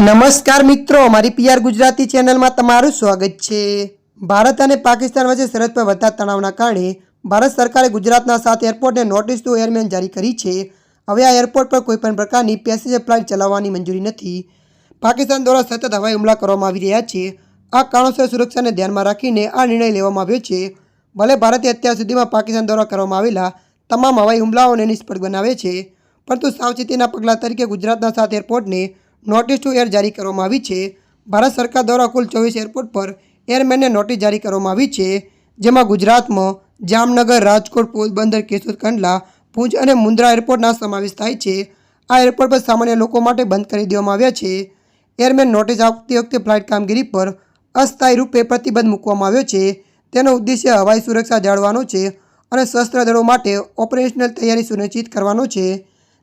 નમસ્કાર મિત્રો મારી પીઆર ગુજરાતી ચેનલમાં તમારું સ્વાગત છે. ભારત અને પાકિસ્તાન વચ્ચે સરહદ પર વધતા તણાવના કારણે ભારત સરકારે ગુજરાતના સાત એરપોર્ટને નોટિસ ટુ એરમેન જારી કરી છે. હવે આ એરપોર્ટ પર કોઈપણ પ્રકારની પેસેન્જર ફ્લાઇટ ચલાવવાની મંજૂરી નથી. પાકિસ્તાન દ્વારા સતત હવાઈ હુમલા કરવામાં આવી રહ્યા છે. આ કારણોસર સુરક્ષાને ધ્યાનમાં રાખીને આ નિર્ણય લેવામાં આવ્યો છે. ભલે ભારતે અત્યાર સુધીમાં પાકિસ્તાન દ્વારા કરવામાં આવેલા તમામ હવાઈ હુમલાઓને નિષ્ફળ બનાવે છે, પરંતુ સાવચેતીના પગલાં તરીકે ગુજરાતના સાત એરપોર્ટને નોટિસ ટુ એર જારી કરવામાં આવી છે. ભારત સરકાર દ્વારા કુલ ચોવીસ એરપોર્ટ પર એરમેનને નોટિસ જારી કરવામાં આવી છે, જેમાં ગુજરાતમાં જામનગર, રાજકોટ, પોરબંદર, કેશોદ, કંડલા, ભુજ અને મુન્દ્રા એરપોર્ટના સમાવેશ થાય છે. આ એરપોર્ટ પર સામાન્ય લોકો માટે બંધ કરી દેવામાં આવ્યા છે. એરમેન નોટિસ આપતી વખતે ફ્લાઇટ કામગીરી પર અસ્થાયી રૂપે પ્રતિબંધ મૂકવામાં આવ્યો છે. તેનો ઉદ્દેશ્ય હવાઈ સુરક્ષા જાળવવાનો છે અને સશસ્ત્ર દળો માટે ઓપરેશનલ તૈયારી સુનિશ્ચિત કરવાનો છે.